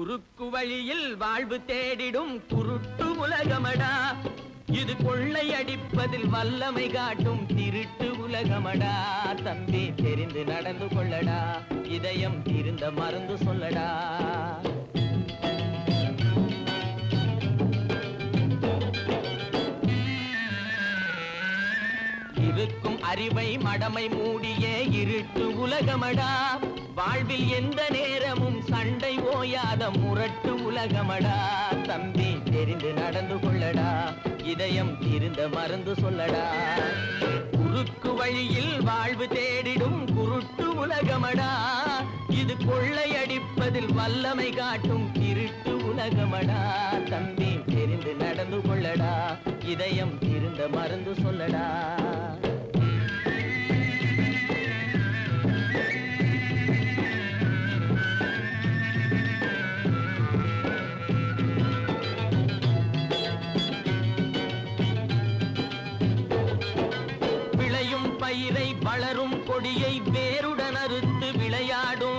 குறுக்கு வழியில் வாழ்வு தேடிடும் குருட்டு உலகமடா. இது கொள்ளை அடிப்பதில் வல்லமை காட்டும் திருட்டு உலகமடா. தம்பி தெரிந்து நடந்து கொள்ளடா. இதயம் திருந்த மருந்து சொல்லடா. இருக்கும் அறிவை மடமை மூடிய இருட்டு உலகமடா. வாழ்வில் எந்த நேரமும் சண்டை ஓயாத முரட்டு உலகமடா. தம்பி தெரிந்து நடந்து கொள்ளடா. இதயம் திருந்த மறந்து சொல்லடா. குறுக்கு வழியில் வாழ்வு தேடிடும் குருட்டு உலகமடா. இது கொள்ளையடிப்பதில் வல்லமை காட்டும் திருட்டு உலகமடா. தம்பி தெரிந்து நடந்து கொள்ளடா. இதயம் திருந்த மருந்து சொல்லடா. பயிரை வளரும் கொடியை வேருடன் அறுத்து விளையாடும்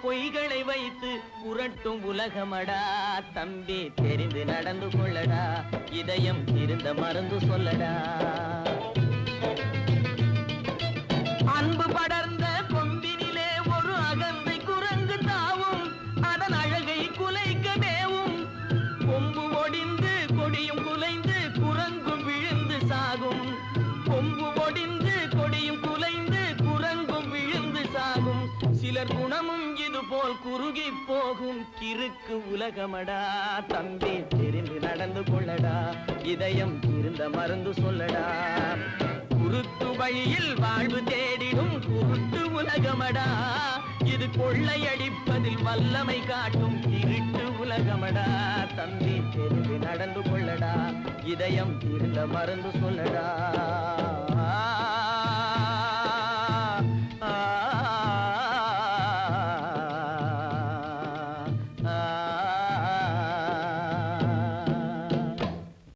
பொய்களை வைத்து புரட்டும் உலகமடா. தம்பி தெரிந்து நடந்து கொள்ளடா. இதயம் இருந்த மறந்து சொல்லடா. அன்பு படர்ந்த கொம்பினிலே ஒரு அகந்தை குரங்கு தாவும். அதன் அழகை குலைக்க மேவும் கொம்பு ஒடிந்து கொடியும் குலைந்து குரங்கும் விழுந்து சாகும். கொம்பு ஒடிந்து கொடியும் போல் குறுகி போகும் கிறுக்கு உலகமடா. தம்பி தெரிந்து நடந்து கொள்ளடா. இதயம் இருந்த மருந்து சொல்லடா. குருத்து வழியில் வாழ்வு தேடிடும் குருட்டு உலகமடா. இது கொள்ளையடிப்பதில் வல்லமை காட்டும் திருட்டு உலகமடா. தம்பி தெரிந்து நடந்து கொள்ளடா. இதயம் இருந்த மருந்து சொல்லடா.